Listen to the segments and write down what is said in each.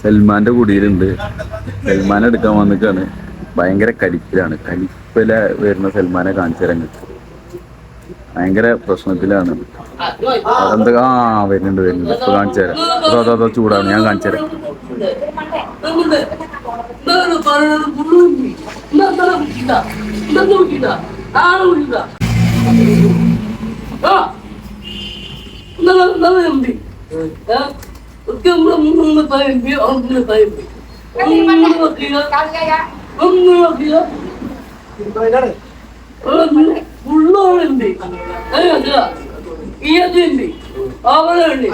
സൽമാന്റെ കുടിയിലുണ്ട് സൽമാൻ എടുക്കാൻ വന്നിക്കാണ് ഭയങ്കര കലിപ്പിലാണ് കലിപ്പില വരുന്ന സൽമാനെ കാണിച്ചു തരാൻ കിട്ടും ഭയങ്കര പ്രശ്നത്തിലാണ് അതെന്താ ആ വരുന്നുണ്ട് വരുന്നുണ്ട് ഇപ്പൊ കാണിച്ചു തരാം അതോ അതോ അതോ ചൂടാണ് ഞാൻ കാണിച്ചു തരാം അവളുണ്ട്.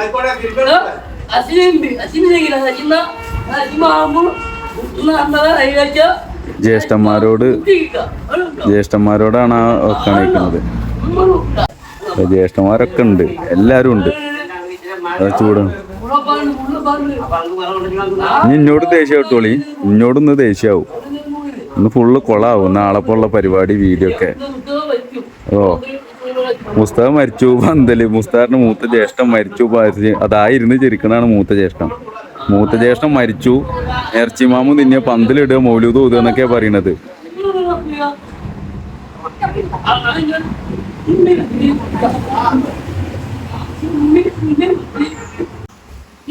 അസിനുണ്ട് അസിന അസിമാകുമ്പോൾ ജ്യേഷ്ഠന്മാരോട് ജ്യേഷ്ഠന്മാരോടാണ് ആ കാണിക്കുന്നത് ജ്യേഷ്ഠന്മാരൊക്കെ ഉണ്ട്. എല്ലാരും ഉണ്ട്. ചൂടാണ്. ഇനി എന്നോട് ദേഷ്യം കിട്ടോളി എന്നോടൊന്ന് ദേഷ്യാവും ഇന്ന് ഫുള്ള് കൊളാവും നാളെ പോലുള്ള പരിപാടി വീഡിയോ ഒക്കെ ഓ മുസ്താഫ് മരിച്ചു പന്തൽ മുസ്താറിന്റെ മൂത്ത ജ്യേഷ്ഠം മരിച്ചു പ- അതായിരുന്നു ചിരിക്കണാണ് മൂത്ത ജ്യേഷ്ഠം മൂത്ത ജ്യേഷ്ഠം മരിച്ചു ഇറച്ചിമാമു നിന്നെ പന്തലിടുക മൗലൂദ് ഊതുക എന്നൊക്കെയാ പറയണത്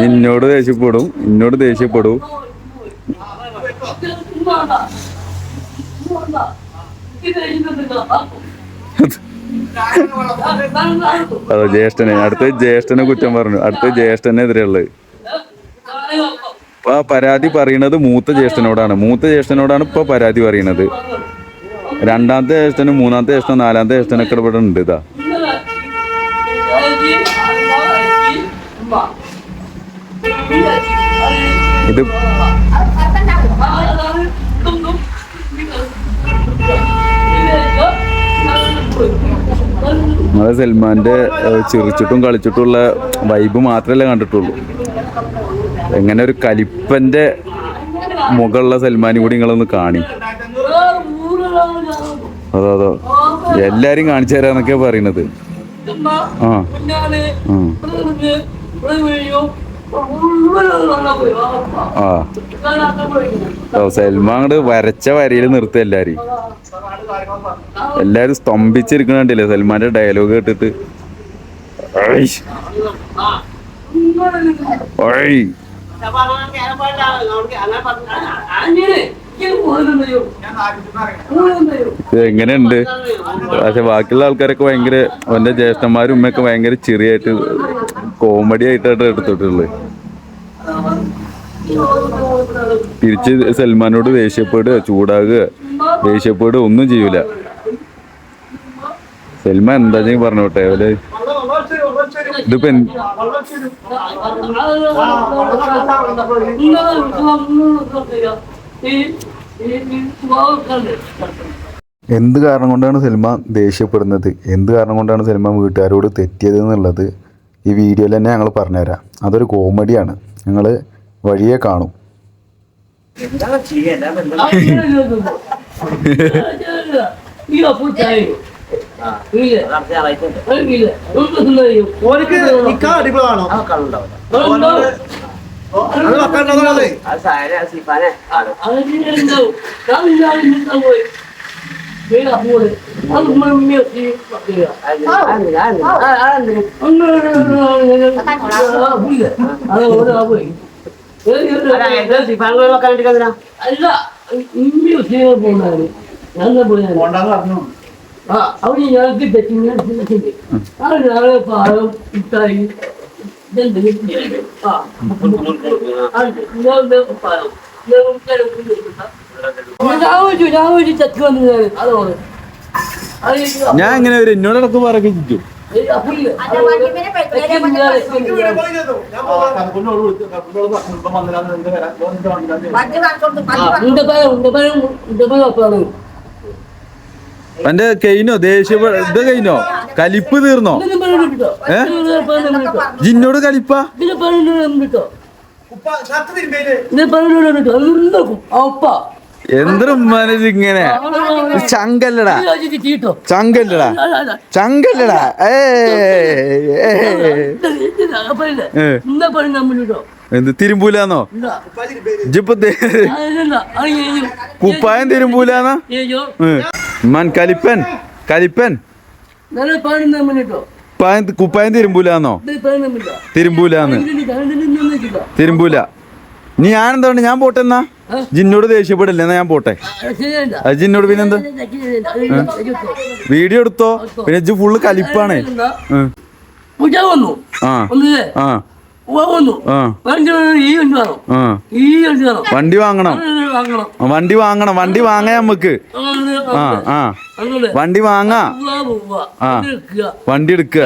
നിന്നോട് ദേഷ്യപ്പെടും എന്നോട് ദേഷ്യപ്പെടും. അതോ ജ്യേഷ്ഠനെ അടുത്ത ജ്യേഷ്ഠനെ കുറ്റം പറഞ്ഞു. അടുത്ത ജ്യേഷ്ഠനെതിരെയുള്ളത്. ഇപ്പൊ പരാതി പറയണത് മൂത്ത ജ്യേഷ്ഠനോടാണ്. മൂത്ത ജ്യേഷ്ഠനോടാണ് ഇപ്പൊ പരാതി പറയണത്. രണ്ടാമത്തെ ജ്യേഷ്ഠനും മൂന്നാമത്തെ ജ്യേഷ്ഠനും നാലാമത്തെ ജ്യേഷ്ഠനൊക്കെ ഇവിടെ ഉണ്ട് ഇതാ. ഇത് നമ്മളെ ചിറിച്ചിട്ടും ചിരിച്ചിട്ടും കളിച്ചിട്ടുള്ള വൈബ് മാത്രമല്ല കണ്ടിട്ടുള്ളൂ. എങ്ങനെ ഒരു കലിപ്പന്റെ മുകളിലുള്ള സൽമാനും കൂടി നിങ്ങളൊന്ന് കാണി. അതോ അതോ എല്ലാരും കാണിച്ചു തരാന്നൊക്കെ പറയണത് ആ. ആ സൽമാൻ അങ്ങട് വരച്ച വരയിൽ നിർത്തുക എല്ലാരും എല്ലാരും സ്തംഭിച്ചിരിക്കണില്ലേ സൽമാന്റെ ഡയലോഗ് കേട്ടിട്ട്. ഇത് എങ്ങനെയുണ്ട് പക്ഷെ ബാക്കിയുള്ള ആൾക്കാരൊക്കെ ഭയങ്കര അവന്റെ ജ്യേഷ്ഠന്മാരും ഉമ്മയൊക്കെ ഭയങ്കര ചെറിയായിട്ട് കോമഡി ആയിട്ടാണ് എടുത്തിട്ടുള്ളത് തിരിച്ച് സൽമാനോട് ദേഷ്യപ്പെടുക ചൂടാകുക ദേഷ്യപ്പെടുക ഒന്നും ചെയ്യൂല സൽമാൻ എന്താ ചെയ്യും പറഞ്ഞോട്ടെ അവർ ഇതിപ്പോ എന്ത്- എന്ത് കാരണം കൊണ്ടാണ് സിനിമ ദേഷ്യപ്പെടുന്നത്? എന്ത് കാരണം കൊണ്ടാണ് സിനിമ വീട്ടുകാരോട് തെറ്റിയത് എന്നുള്ളത് ഈ വീഡിയോയിൽ തന്നെ ഞങ്ങൾ പറഞ്ഞുതരാം. അതൊരു കോമഡിയാണ്. ഞങ്ങൾ വഴിയെ കാണും. ഓനിക്ക് നിക്കാൻ അടിപൊളിയാണോ? അല്ല ഇമ്മി ഉദ്യോഗം പോകുന്നതാണ് പോണ്ടെന്ന് പറഞ്ഞു. ആ അവിടെ ഞങ്ങൾക്ക് തെറ്റിങ്ങനെ ആ നാളെ പാലം ഇട്ടായി. ആ നിങ്ങളുടെ പാലം ഞാൻ ഇങ്ങനെ ഒരു എന്നോട് ഇടയ്ക്ക് പറയൊക്കെ ചിരിക്കും അല്ല, വണ്ടിമേലെ പോയി, വേറെ വണ്ടി വണ്ടി വാങ്ങിച്ചോണ്ട് വണ്ടി വാങ്ങി- എന്റെ കഴിഞ്ഞോ ദേഷ്യ ഇത് കഴിഞ്ഞോ കലിപ്പ് തീർന്നോ? ഏ? ജിന്നോട് കലിപ്പാ? ഉപ്പ ഷർട്ട് തിരുമ്പേൽ അപ്പ എന്തൊരു മനസ്സ് ഇങ്ങനെ? ചങ്കല്ലടാ. ചങ്കല്ലടാ. ചങ്കല്ലടാ. എന്താ എന്ത് തിരുമ്പൂലാന്നോ? ദേ- കുപ്പായം തിരുമ്പൂലാന്നാ. മൻ കലിപ്പൻ കലിപ്പൻ കുപ്പായം തിരുമ്പൂലാന്നോ? തിരുമ്പൂലാന്ന്. തിരുമ്പൂല നീ ഞാനെന്താണ്? ഞാൻ പോട്ടെ എന്നാ? ജിന്നോട് ദേഷ്യപ്പെടില്ല എന്നാ ഞാൻ പോട്ടെ? ജിന്നോട് പിന്നെന്താ വീഡിയോ എടുത്തോ? പിന്നെ ഫുള്ള് കലിപ്പാണ്. ആ. ആ. വണ്ടി വാങ്ങണം. വണ്ടി വാങ്ങണം. വണ്ടി വാങ്ങാ നമുക്ക് ആ ആ വണ്ടി വാങ്ങാ. ആ. വണ്ടി എടുക്കുക.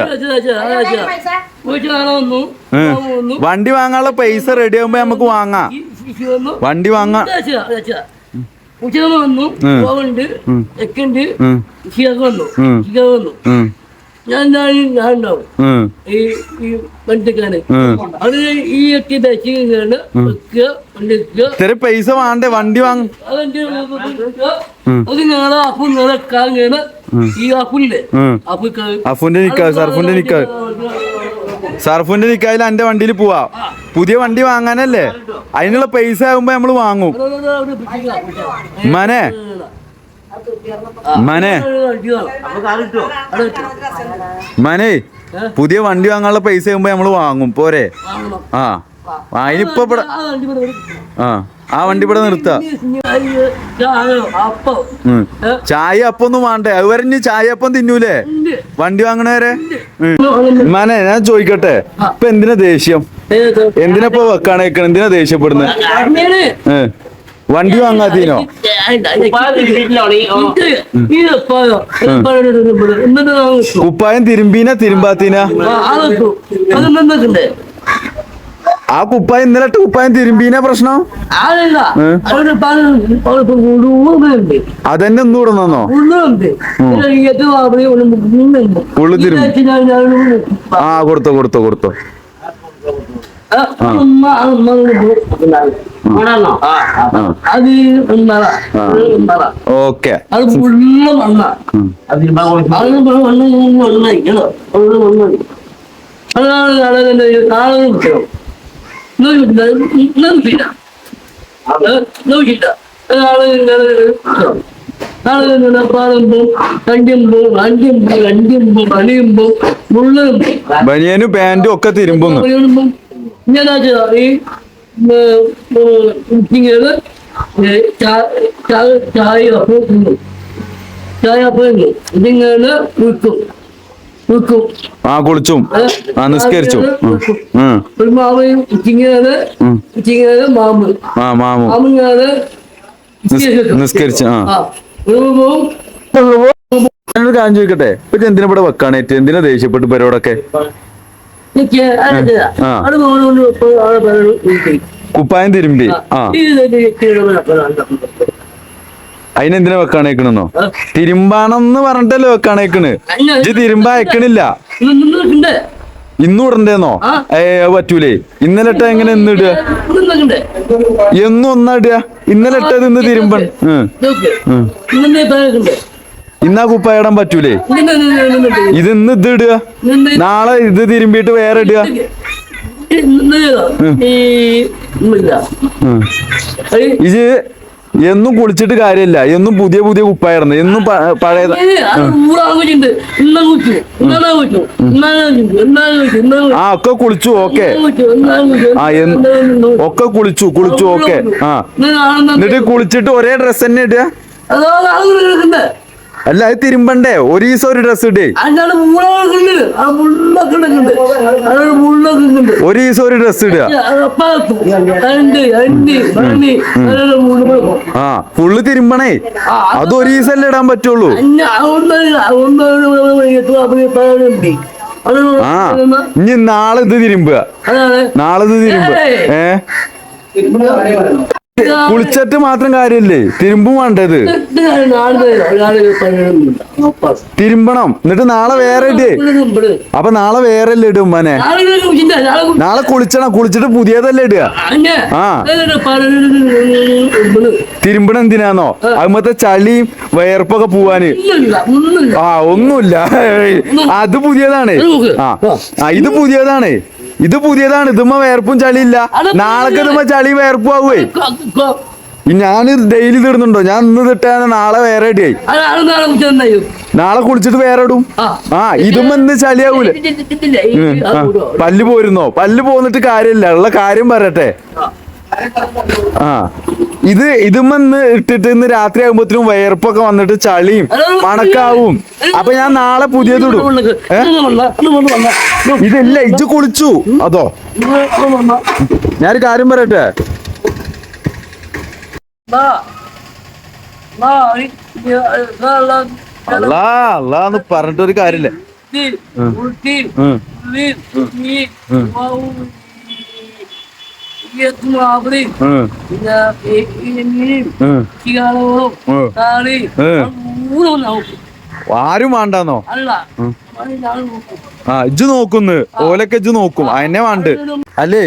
വണ്ടി വാങ്ങാനുള്ള പൈസ റെഡി ആകുമ്പോ നമുക്ക് വാങ്ങാം. വണ്ടി വാങ്ങാ. ഉച്ച വന്നു. ഉം. പോവുണ്ട്. ചെക്കുണ്ട് വന്നു. വന്നു. ഞാൻ ഞാൻ ഉണ്ടാവും ഈ ഈ വണ്ടിക്കാണ് ഉം. അത് ഈ ഒക്കെ വെച്ചിങ്ങനെ വെക്കുക പൈസ വേണ്ടേ വണ്ടി വാങ്ങ അത് ഞങ്ങളെ അപ്പു നിങ്ങളെ കാങ്ങനെ ഈ അപ്പുല്ലേ. അപ്പു അഫുന്റെ നിക്കാ സർഫുന്റെ നിക്കാ സർഫുന്റെ നിക്കായിൽ എന്റെ വണ്ടിയിൽ പോവാ പുതിയ വണ്ടി വാങ്ങാനല്ലേ അതിനുള്ള പൈസ ആകുമ്പോ നമ്മൾ വാങ്ങും മനെ മനെ. മനെ പുതിയ വണ്ടി വാങ്ങാനുള്ള പൈസ ആകുമ്പോ നമ്മൾ വാങ്ങും. പോരെ. ആ. അതിനിപ്പോ ഇവിടെ ആ ആ വണ്ടി ഇവിടെ നിർത്താം. ചായ അപ്പൊന്നും വേണ്ടേ? അത് വരെ ഇനി ചായ അപ്പം തിന്നൂലേ? വണ്ടി വാങ്ങണവരെ മനെ ഞാൻ ചോദിക്കട്ടെ? ഇപ്പൊ എന്തിനാ ദേഷ്യം? എന്തിനാ ഇപ്പൊ വെക്കാണേക്കണ? എന്തിനാ ദേഷ്യപ്പെടുന്നത് വണ്ടി വാങ്ങാത്തീനോ കുപ്പായം തിരുമ്പീന തിരുമ്പാത്തീന? ആ കുപ്പായം ഇന്നലെ കുപ്പായം തിരുമ്പീന പ്രശ്നം? അതെന്നെ ഒന്നും ഉള്ളുണ്ട് ഉള്ളു തിരുമ്പി. ആ കൊടുത്തോ കൊടുത്തോ കൊടുത്തോ. അത് ഉമ്മറ ഉമ്മറ ഓക്കെ. അത് ഫുള്ള് അത് അതാണ് കിട്ടണം നാളെ നാളെ പാടുമ്പോ കണ്ടിയുമ്പോ വണ്ടിയുമ്പോ പണിയുമ്പോ മുള്ളുമ്പോ ബനിയനും പാന്റും ഒക്കെ തിരുമ്പുന്നു ഞാൻ ഈ കുക്കിങ്ങ് ചായ അപ്പം തിന്നു ചായ അപ്പം തിന്നു ഇതിങ്ങനെ വിൽക്കും. വിൽക്കും. ആ കുളിച്ചും ആ നിസ്കരിച്ചു. ഒരു മാമയും ഉച്ചിങ്ങനെ. ഉച്ചിങ്ങനെ മാമ്. ആ മാമു. മാമിങ്ങനെ നിസ്- നിസ്കരിച്ച്, ആ. ഒരു കാര്യം ചോദിക്കട്ടെ? ഇപ്പൊ എന്തിനാ ഇവിടെ വെക്കാണേറ്റ് എന്തിനാ ദേഷ്യപ്പെട്ട് പേരോടൊക്കെ കുപ്പായം തിരുമ്പി. ആ. അതിനെന്തിനാ വെക്കാണേക്കണെന്നോ? തിരുമ്പാണെന്ന് പറഞ്ഞിട്ടല്ലേ വെക്കാണേക്കണ്. ഇജ്ജ് തിരുമ്പ അയക്കണില്ല. ഇന്നും ഇടണ്ടേന്നോ. ഏ പറ്റൂലേ. ഇന്നലെ ഇട്ട എങ്ങനെ ഇന്ന് ഇടുക? എന്നും ഒന്നാ ഇടുക? ഇന്നലെ ഇട്ടത് ഇന്ന് തിരുമ്പൻ. ഇന്നാ കുപ്പ ഇടാൻ പറ്റൂലേ ഇത് ഇന്ന് ഇത് ഇടുക നാളെ ഇത് തിരുമ്പിയിട്ട് വേറെ ഇടുക ഇത് എന്നും കുളിച്ചിട്ട് കാര്യമില്ല എന്നും പുതിയ പുതിയ കുപ്പായിരുന്നു എന്നും പഴയ ആ ഒക്കെ കുളിച്ചു ഓക്കെ ആ ഒക്കെ കുളിച്ചു കുളിച്ചു ഓക്കെ ആ എന്നിട്ട് കുളിച്ചിട്ട് ഒരേ ഡ്രസ് തന്നെ ഇടുക അല്ല അത് തിരുമ്പണ്ടേ? ഒരു ദിവസം ഒരു ഡ്രസ് ഇടേ. അതിനാണ് മുള്ളൊക്കെ ആ മുള്ളൊക്കെ ഉണ്ട് അതൊരു മുള്ളൊക്കെ ഉണ്ട് ഒരു ദിവസം ഒരു ഡ്രസ് ഇടുക. ആ ഫുള്ള് തിരുമ്പണേ? അത് ഒരു ദിവസം ഇടാൻ പറ്റുള്ളൂ? ആ ഇനി നാളെ ഇത് തിരുമ്പുക? നാളെ ഇത് തിരുമ്പുക? ഏ? കുളിച്ചിട്ട് മാത്രം കാര്യല്ലേ തിരുമ്പും വേണ്ടത്. തിരുമ്പണം എന്നിട്ട് നാളെ വേറെ ഇല്ലേ. അപ്പൊ നാളെ വേറെ അല്ലേ ഇടും മനെ നാളെ കുളിച്ചണം കുളിച്ചിട്ട് പുതിയതല്ലേ ഇടുക ആ. തിരുമ്പണം എന്തിനാന്നോ അതുമത്തെ ചളിയും വയർപ്പൊക്കെ പോവാന്. ആ ഒന്നുമില്ല അത് പുതിയതാണ് ആ ഇത് പുതിയതാണ് ഇത് പുതിയതാണ് ഇതുമ്മ വേർപ്പും ചളിയില്ല നാളെ ഇതുമ്മ ചളി വേർപ്പും ആവുവേ ഞാൻ ഡെയിലി ഇടുന്നുണ്ടോ ഞാൻ ഇന്ന് തിട്ടാ നാളെ വേറെ ആയി നാളെ കുളിച്ചിട്ട് വേറെ ഇടും ആ. ഇതും ഇന്ന് ചളിയാവൂലേ? പല്ല് പോരുന്നോ പല്ല് പോന്നിട്ട് കാര്യമില്ല ഉള്ള കാര്യം പറയട്ടെ ആ. ഇത് ഇതുമെന്ന് ഇട്ടിട്ട് ഇന്ന് രാത്രി ആകുമ്പോഴത്തേനും വയർപ്പൊക്കെ വന്നിട്ട് ചളിയും മണക്കാവും. അപ്പൊ ഞാൻ നാളെ പുതിയതിടും ഇതല്ല ഇജ്ജ് കുളിച്ചു. അതോ. ഞാനൊരു കാര്യം പറയട്ടെ? അല്ലാ അല്ലാന്ന് പറഞ്ഞിട്ട് ഒരു കാര്യമില്ല. പിന്നെ ഉം, ചികാളവും, താളി, ആരും വേണ്ടാന്നോ? ആ. ഇജ്ജ് നോക്കുന്നു. ഓലൊക്കെ ഇജ്ജ് നോക്കും. അതിനെ വേണ്ട. അല്ലേ?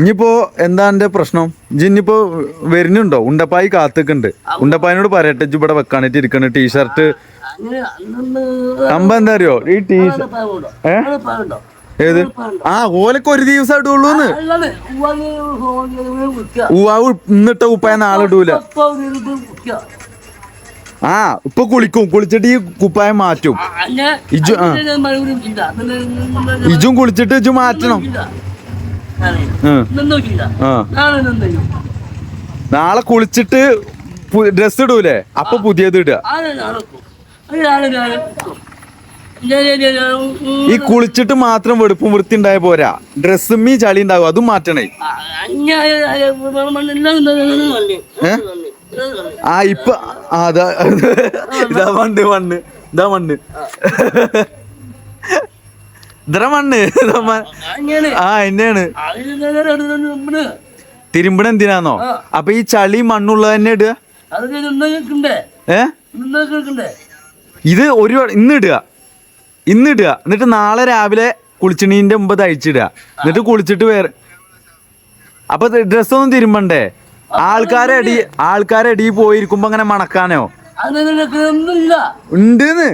ഇനിയിപ്പോ എന്താ എന്റെ പ്രശ്നം? ഇജ്ജ് ഇനിയിപ്പോ വരുന്നുണ്ടോ? ഉണ്ടപ്പായി കാത്തുക്കുണ്ട്. ഉണ്ടപ്പായിനോട് പറയട്ടെ. ഇജ്ജ് ഇവിടെ വെക്കാനായിട്ട് ഇരിക്കണ. ടീഷർട്ട് അമ്പ എന്താ അറിയോ? ഈ ടീഷർട്ട് അത് ഏത്? ആ ഓലക്ക് ഒരു ദിവസം ഇടുള്ളൂന്ന്. ഉവാവ് ഇന്നിട്ട ഉപ്പായ നാളെ ഇടൂല. ആ ഇപ്പൊ കുളിക്കും. കുളിച്ചിട്ട് ഈ കുപ്പായം മാറ്റും. ഇജു ആ. ഇജും കുളിച്ചിട്ട് ഇജു മാറ്റണം. നാളെ കുളിച്ചിട്ട് ഡ്രസ് ഇടൂലേ? അപ്പൊ പുതിയത് ഇടുക. ഈ കുളിച്ചിട്ട് മാത്രം വെടുപ്പും വൃത്തി ഉണ്ടായ പോരാ ഡ്രസ്സുമ്മീ ചളി ഉണ്ടാവും അതും മാറ്റണേ ആ. ഇപ്പൊ അതാ ഇതാ മണ്ണ് മണ്ണ് ഇതാ മണ്ണ് ഇത്ര മണ്ണ് ആ എന്നെയാണ് തിരുമ്പണ എന്തിനാന്നോ അപ്പൊ ഈ ചളി മണ്ണുള്ളത് തന്നെ ഇടുക ഏ ഇത് ഒരു ഇന്ന് ഇടുക ഇന്ന് ഇടുക എന്നിട്ട് നാളെ രാവിലെ കുളിച്ചണീന്റെ മുമ്പ് തയ്ച്ചിടുക. എന്നിട്ട് കുളിച്ചിട്ട് വേറെ അപ്പൊ ഡ്രസ്സൊന്നും തിരുമ്പണ്ടേ? ആൾക്കാരെ അടി ആൾക്കാരെ അടി പോയിരിക്കുമ്പോ അങ്ങനെ മണക്കാനോ? ഉണ്ടെന്ന്.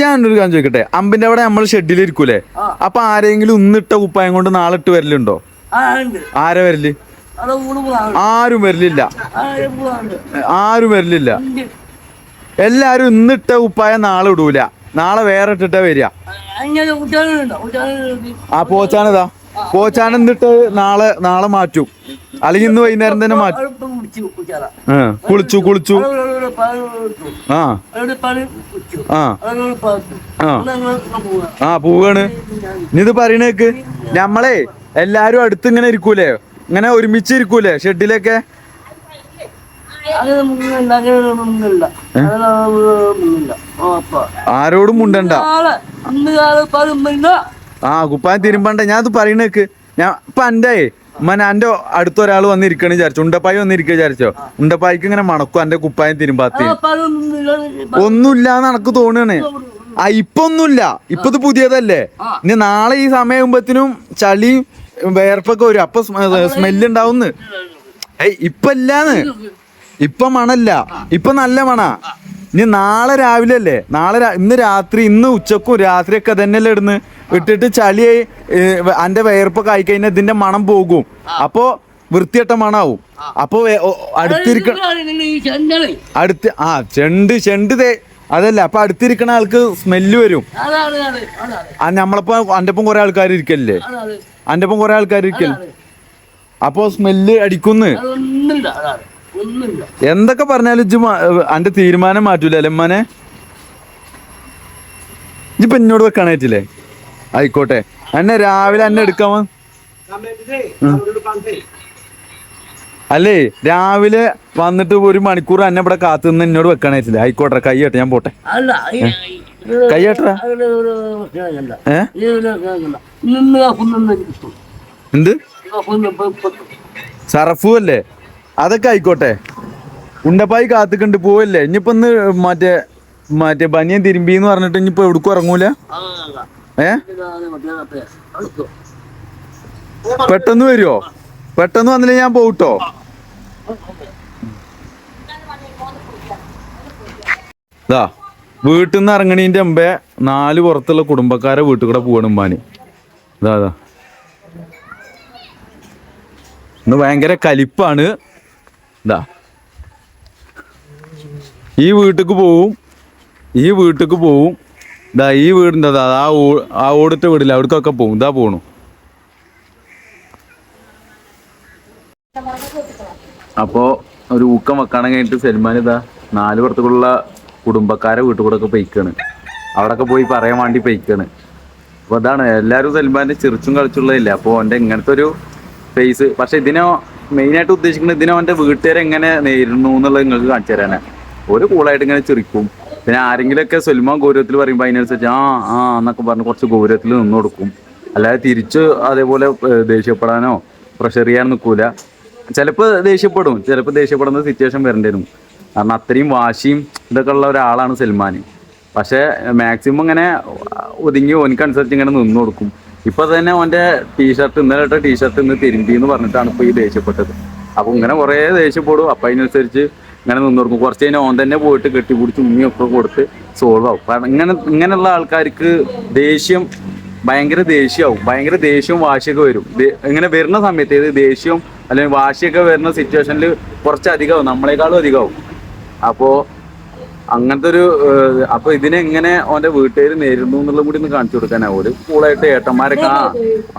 ഞാനൊരു കാര്യം ചോദിക്കട്ടെ? അമ്പിന്റെ അവിടെ നമ്മൾ ഷെഡിൽ ഇരിക്കൂലേ. അപ്പൊ ആരെങ്കിലും ഇന്നിട്ട കുപ്പായം കൊണ്ട് നാളെ ഇട്ട് വരലുണ്ടോ? ആരെ വരൽ? ആരും വരലില്ല. ആരും വരലില്ല. എല്ലാരും ഇന്നിട്ട ഉപ്പായ നാളെ ഇടൂല. നാളെ വേറെ ഇട്ടിട്ട വരിക. ആ പോച്ചാനതാ? പോച്ചാണ് ഇന്നിട്ട് നാളെ നാളെ മാറ്റും. അല്ലെങ്കിൽ ഇന്ന് വൈകുന്നേരം തന്നെ മാറ്റും. കുളിച്ചു കുളിച്ചു. ആ. ആ. ആ. പോവാണ്. ഇനി പറയണേക്ക് ഞമ്മളെ എല്ലാരും അടുത്ത് ഇങ്ങനെ ഇരിക്കൂലേ? ഇങ്ങനെ ഒരുമിച്ച് ഇരിക്കൂലേ? ഷെഡിലൊക്കെ അത് നമുക്കില്ല അങ്ങനെയൊന്നുമില്ല അങ്ങനെയൊന്നുമില്ല അപ്പൊ ആരോടും മുണ്ടണ്ട. ആ കുപ്പാൻ തിരുമ്പണ്ട. ഞാൻ അത് പറയണേക്ക് ഞാൻ ഇപ്പൊ എന്റെ മന എന്റെ അടുത്ത ഒരാൾ വന്നിരിക്കണ വിചാരിച്ചു. ഉണ്ടപ്പായി വന്നിരിക്കുക വിചാരിച്ചോ? ഉണ്ടപ്പായിക്ക് ഇങ്ങനെ മണക്കും എന്റെ കുപ്പായം തിരുമ്പാത്തി. ഒന്നുമില്ലാന്ന് എനക്ക് തോന്നണേ. ആ ഇപ്പൊ ഒന്നുമില്ല ഇപ്പൊ ഇത് പുതിയതല്ലേ? ഇനി നാളെ ഈ സമയമാകുമ്പത്തിനും ചളിയും വേർപ്പൊക്കെ വരും. അപ്പൊ സ്മെല്ല് ഉണ്ടാവുന്ന്. ഏയ് ഇപ്പൊ ഇല്ലാന്ന് ഇപ്പൊ മണല്ല. ഇപ്പൊ നല്ല മണ. ഇനി നാളെ രാവിലെ അല്ലേ നാളെ ഇന്ന് രാത്രി ഇന്ന് ഉച്ചക്കും രാത്രിയൊക്കെ തന്നെയല്ലേ ഇടുന്ന്? ഇട്ടിട്ട് ചളിയായി അന്റെ വയർപ്പൊക്കെ ആയി കഴിഞ്ഞാൽ ഇതിന്റെ മണം പോകും. അപ്പോ വൃത്തിയട്ട മണാവും. അപ്പൊ അടുത്തിരിക്ക അടുത്ത് ആ ചെണ്ട് ചെണ്ട് തേ അതല്ല അപ്പൊ അടുത്തിരിക്കണ ആൾക്ക് സ്മെല്ല് വരും. ആ നമ്മളിപ്പോ അന്റെ ഒപ്പം കുറെ ആൾക്കാർ ഇരിക്കല്ലേ? അന്റെ ഒപ്പം കുറെ ആൾക്കാർ ഇരിക്കല്ലേ? അപ്പൊ സ്മെല്ല് അടിക്കുന്ന്. എന്തൊക്കെ പറഞ്ഞാലും ഇജ്ജ് അന്റെ തീരുമാനം മാറ്റൂല അല്ലേ ഉമ്മാനെ? ഇജ്ജിപ്പൊ എന്നോട് വെക്കാനായിട്ടില്ലേ ആയിക്കോട്ടെ. എന്നെ രാവിലെ എന്നെ എടുക്കാൻ വ- അല്ലേ രാവിലെ വന്നിട്ട് ഒരു മണിക്കൂർ എന്നെ ഇവിടെ കാത്തു നിന്ന് എന്നോട് വെക്കണേറ്റില്ല ആയിക്കോട്ടെ കൈ കെട്ടെ ഞാൻ പോട്ടെ. കിട്ടും എന്ത്? സറഫു അല്ലേ? അതൊക്കെ ആയിക്കോട്ടെ. ഉണ്ടപ്പായി കാത്തുക്കണ്ട് പോവല്ലേ? ഇനിയിപ്പോ ഒന്ന് മറ്റേ മറ്റേ ബനിയൻ തിരുമ്പി എന്ന് പറഞ്ഞിട്ട് ഇനിയിപ്പോ എവിടക്കും ഇറങ്ങൂല? ഏ? പെട്ടെന്ന് വരുമോ പെട്ടെന്ന് വന്നില്ല ഞാൻ പോകട്ടോ ഇതാ വീട്ടിൽ നിന്ന് ഇറങ്ങണീന്റെ മുമ്പേ നാല് പുറത്തുള്ള കുടുംബക്കാരെ വീട്ടിൽ കൂടെ പോകണം ഉമ്മാന്. ഇതാ ഇന്ന് ഭയങ്കര കലിപ്പാണ്. ഇതാ ഈ വീട്ടിക്ക് പോവും. ഈ വീട്ടിക്ക് പോവും. ഇതാ ഈ വീടിന്റെ അതാ ആ ആ ഓടിട്ട വീടില്ല അവിടേക്കൊക്കെ പോവും. ഇതാ പോണു. അപ്പോ ഒരു ഊക്കം വെക്കണം കഴിഞ്ഞിട്ട് സൽമാൻ ഇതാ നാല് പുറത്തുള്ള കുടുംബക്കാരെ വീട്ടിൽ കൂടെ ഒക്കെ അവിടൊക്കെ പോയി പറയാൻ വേണ്ടി പൊയ്ക്കാണ്. അപ്പൊ അതാണ് എല്ലാവരും സൽമാന്റെ ചിറിച്ചും കളിച്ചുള്ളതില്ല? അപ്പോൾ എന്റെ ഇങ്ങനത്തെ ഒരു ഫേസ് പക്ഷെ ഇതിനോ മെയിനായിട്ട് ഉദ്ദേശിക്കുന്നത് ഇതിനെ അവന്റെ വീട്ടുകാരെ എങ്ങനെ നേരിടുന്നു എന്നുള്ളത് നിങ്ങൾക്ക് കാണിച്ചു തരാനാണ് ഒരു കൂളായിട്ട് ഇങ്ങനെ ചിരിക്കും. പിന്നെ ആരെങ്കിലുമൊക്കെ സൽമാൻ ഗൗരവത്തിൽ പറയുമ്പോൾ അതിനനുസരിച്ച് ആ ആ എന്നൊക്കെ പറഞ്ഞ് കുറച്ച് ഗൗരവത്തിൽ നിന്ന് കൊടുക്കും. അല്ലാതെ തിരിച്ച് അതേപോലെ ദേഷ്യപ്പെടാനോ പ്രഷർ ചെയ്യാൻ നിൽക്കൂല ചിലപ്പോൾ ദേഷ്യപ്പെടും. ചിലപ്പോൾ ദേഷ്യപ്പെടുന്ന സിറ്റുവേഷൻ വരേണ്ടി വരും. കാരണം അത്രയും വാശിയും ഇതൊക്കെ ഉള്ള ഒരാളാണ് സൽമാൻ പക്ഷേ മാക്സിമം ഇങ്ങനെ ഒതുങ്ങി ഓനിക്കനുസരിച്ച് ഇങ്ങനെ നിന്ന് കൊടുക്കും. ഇപ്പൊ തന്നെ ഓന്റെ ടീഷർട്ട് ഇന്നലെ ഇട്ട ടീഷർട്ട് ഇന്ന് തിരുമ്പി എന്ന് പറഞ്ഞിട്ടാണ് ഇപ്പൊ ഈ ദേഷ്യപ്പെട്ടത്. അപ്പൊ ഇങ്ങനെ കുറെ ദേഷ്യപ്പെടും. അപ്പൊ അതിനനുസരിച്ച് ഇങ്ങനെ നിന്ന് കൊടുക്കും കുറച്ച് കഴിഞ്ഞാൽ ഓൻ തന്നെ പോയിട്ട് കെട്ടിപ്പിടിച്ച് ഉമ്മിയൊക്കെ കൊടുത്ത് സോൾവ് ആവും. കാരണം ഇങ്ങനെ ഇങ്ങനെയുള്ള ആൾക്കാർക്ക് ദേഷ്യം ഭയങ്കര ദേഷ്യമാവും ഭയങ്കര ദേഷ്യവും വാശിയൊക്കെ വരും. ഇങ്ങനെ വരുന്ന സമയത്ത് ഇത് ദേഷ്യവും അല്ലെങ്കിൽ വാശിയൊക്കെ വരുന്ന സിറ്റുവേഷനിൽ കുറച്ചധികമാവും നമ്മളെക്കാളും അധികമാവും അപ്പോ അങ്ങനത്തെ ഒരു അപ്പൊ ഇതിനെ എങ്ങനെ അവന്റെ വീട്ടുകാർ നേരിടുന്നു എന്നുള്ളത് കൂടി ഒന്ന് കാണിച്ചു കൊടുക്കാനാ. ഒരു കൂളായിട്ട് ഏട്ടന്മാരൊക്കെ ആ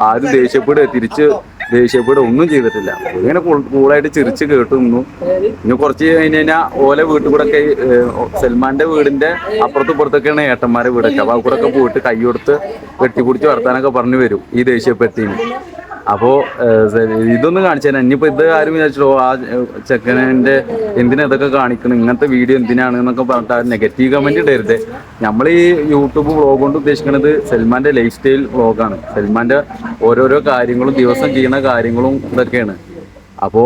ആരും ദേഷ്യപ്പെടുക തിരിച്ച് ദേഷ്യപ്പെടുക ഒന്നും ചെയ്തിട്ടില്ല. ഇങ്ങനെ കൂളായിട്ട് ചിരിച്ച് കേട്ടു നിന്നു. ഇനി കുറച്ച് കഴിഞ്ഞ് കഴിഞ്ഞാൽ ഓലെ വീട്ടിൽ കൂടെ ഒക്കെ സൽമാന്റെ വീടിന്റെ അപ്പുറത്തും ഇപ്പുറത്തൊക്കെയാണ് ഏട്ടന്മാരെ വീടൊക്കെ. അപ്പൊ അവിടെ ഒക്കെ പോയിട്ട് കൈ കൊടുത്ത് കെട്ടിപ്പിടിച്ച് വർത്താനൊക്കെ പറഞ്ഞു വരും ഈ ദേഷ്യപ്പെട്ടിന്. അപ്പോ ഇതൊന്നും കാണിച്ചു തരാം ഇനിയിപ്പോ ഇത് ആരും വിചാരിച്ചോ ആ ചെക്കനെ എന്തിനാ ഇതൊക്കെ കാണിക്കണം? ഇങ്ങനത്തെ വീഡിയോ എന്തിനാണ് എന്നൊക്കെ പറഞ്ഞിട്ട് നെഗറ്റീവ് കമന്റ് ഇടരുത്. നമ്മൾ ഈ യൂട്യൂബ് വ്ളോഗ് കൊണ്ട് ഉദ്ദേശിക്കുന്നത് സൽമാന്റെ ലൈഫ് സ്റ്റൈൽ വ്ളോഗാണ് സൽമാന്റെ ഓരോരോ കാര്യങ്ങളും ദിവസം ചെയ്യുന്ന കാര്യങ്ങളും ഇതൊക്കെയാണ്. അപ്പോ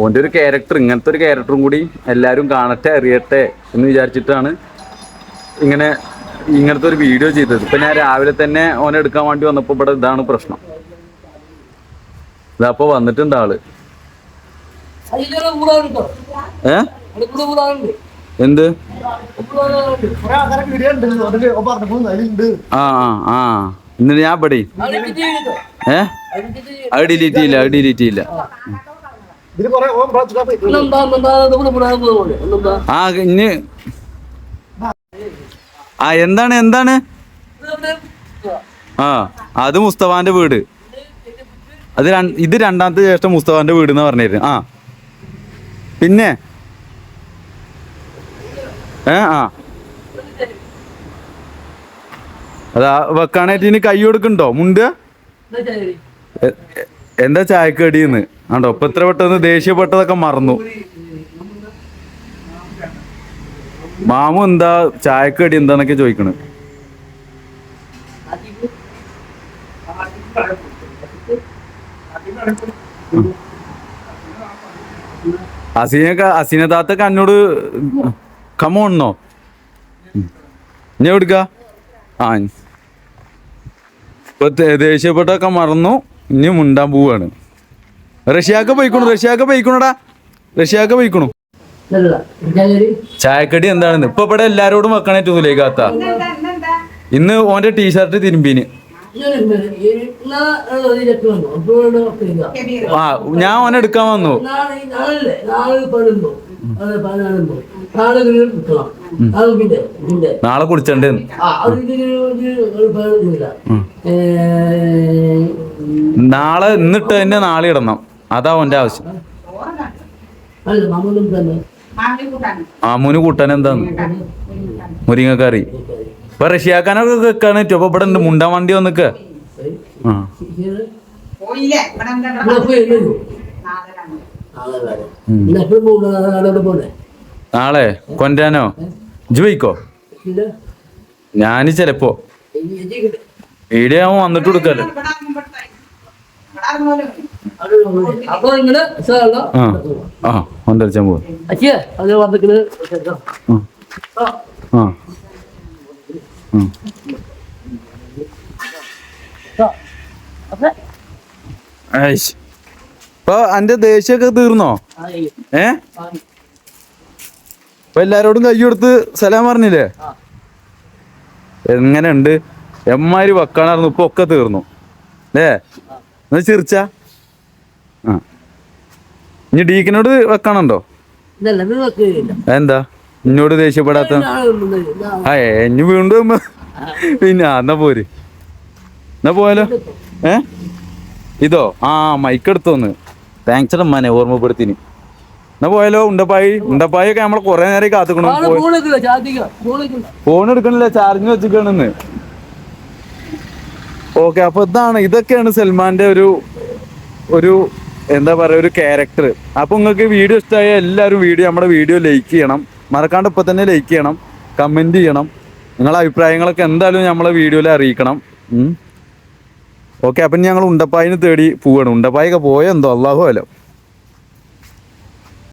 ഓന്റെ ഒരു ക്യാരക്ടർ ഇങ്ങനത്തെ ഒരു ക്യാരക്ടറും കൂടി എല്ലാവരും കാണട്ടെ അറിയട്ടെ എന്ന് വിചാരിച്ചിട്ടാണ് ഇങ്ങനെ ഇങ്ങനത്തെ ഒരു വീഡിയോ ചെയ്തത്. ഇപ്പൊ ഞാൻ രാവിലെ തന്നെ ഓനെ എടുക്കാൻ വേണ്ടി വന്നപ്പോൾ ഇവിടെ ഇതാണ് പ്രശ്നം. ഇതപ്പോ വന്നിട്ടുണ്ട് ആൾ. ഏ? എന്ത്? ആ ആ എന്നിട്ട് ഞാൻ പടി ഏ? അത് ഡിലീറ്റ് ചെയ്യില്ല അത് ഡിലീറ്റ് ചെയ്യില്ല. ആ ഇനി ആ എന്താണ് എന്താണ്? ആ അത് മുസ്തഫാന്റെ വീട്. അത് ഇത് രണ്ടാമത്തെ ജ്യേഷ്ഠ മുസ്തഫാന്റെ വീട് എന്ന് പറഞ്ഞിരുന്നു. ആ. പിന്നെ? ഏ ആ. അതാ വെക്കാനായിട്ട് ഇനി കൈ കൊടുക്കണ്ടോ മുണ്ട്? എന്താ ചായക്കടിന്ന് ആണ്ടോ ഇപ്പൊ ഇത്ര പെട്ടെന്ന് ദേഷ്യപ്പെട്ടതൊക്കെ മറന്നു. മാമു എന്താ ചായക്കടി എന്താന്നൊക്കെ ചോദിക്കണ്. അസീനൊക്കെ അസീന താത്തൊക്കെ എന്നോട് കമോണ്ണോ ഞാൻ ആ ഇപ്പൊ ദേഷ്യപ്പെട്ടൊക്കെ മറന്നു. ഇനി മുണ്ടാൻ പോവാണ്. റഷ്യാക്ക് പോയിക്കണു റഷ്യാക്ക് പോയിക്കണടാ. റഷ്യാക്ക് പോയിക്കണു. ചായക്കടി എന്താണെന്ന്? ഇപ്പൊ ഇവിടെ എല്ലാരോടും വെക്കണേ കാത്ത ഇന്ന് ഓന്റെ ടീഷർട്ട് തിരുമ്പീന്. ആ ഞാൻ ഓനെ എടുക്കാൻ വന്നു. നാളെ നാളെ നാളെ ഇന്നിട്ട് തന്നെ നാളെ ഇടണം. അതാ ഓന്റെ ആവശ്യം. ആ മുനു കൂട്ടാൻ എന്താന്ന്? മുരിങ്ങക്കറി. ഇപ്പൊ റഷ്യാക്കാനൊക്കെ കേക്കാണ്. ഇപ്പൊ ഇവിടെ ഉണ്ട്. മുണ്ടാൻ വണ്ടി വന്നിക്ക ഇവിടെ ഇവിടെ നാളെ കൊണ്ടാനോ? ജോയിക്കോ പോയിക്കോ? ഞാൻ ചെലപ്പോ. വീഡിയോ ആവുമ്പോ വന്നിട്ട് കൊടുക്കല്ലോ അപ്പൊ നിങ്ങൾ ആ ആ കൊണ്ടടിച്ചാൻ പോവാ അച്ഛേ അത് വന്നിട്ട് ആ ആ ഉം. ഐശ്. ഇപ്പൊ അന്റെ ദേഷ്യമൊക്കെ തീർന്നോ? ഏ? ഇപ്പൊ എല്ലാരോടും കൈ കൊടുത്ത് സലാം പറഞ്ഞില്ലേ? എങ്ങനെയുണ്ട്? എമ്മാര് വെക്കാണായിരുന്നു ഇപ്പൊ ഒക്കെ തീർന്നു. അല്ലേ എന്നാ ചിരിച്ച? ആ. ഇനി ഡീക്കിനോട് വെക്കണുണ്ടോ? എന്താ? എന്നോട് ദേഷ്യപ്പെടാത്ത? ആ ഇനി വീണ്ടും പിന്നെ എന്നാ പോര്. എന്നാ പോയാലോ? ഏ? ഇതോ? ആ മൈക്ക് എടുത്തോന്ന് താങ്ക്സ് അമ്മനെ ഓർമ്മപ്പെടുത്തിന്. എന്നാ പോയാലോ ഉണ്ടപ്പായി? ഉണ്ടപ്പായി ഒക്കെ നമ്മളെ കൊറേ നേരം കാത്തുക്കണു. ഫോൺ എടുക്കണില്ല ചാർജിങ് വെച്ചിക്കണെന്ന്. ഓക്കെ അപ്പൊ ഇതാണ് ഇതൊക്കെയാണ് സൽമാന്റെ ഒരു ഒരു എന്താ പറയാ ഒരു ക്യാരക്ടർ അപ്പൊ നിങ്ങൾക്ക് വീഡിയോ ഇഷ്ടമായ എല്ലാവരും വീഡിയോ നമ്മുടെ വീഡിയോ ലൈക്ക് ചെയ്യണം. മറക്കാണ്ട് ഇപ്പൊ തന്നെ ലൈക്ക് ചെയ്യണം. കമന്റ് ചെയ്യണം. നിങ്ങളെ അഭിപ്രായങ്ങളൊക്കെ എന്തായാലും നമ്മളെ വീഡിയോയിൽ അറിയിക്കണം. ഓക്കെ അപ്പം ഞങ്ങൾ ഉണ്ടപ്പായിന് തേടി പോവുകയാണ് ഉണ്ടപ്പായൊക്കെ പോയെന്തോ അള്ളാഹു അല്ലോ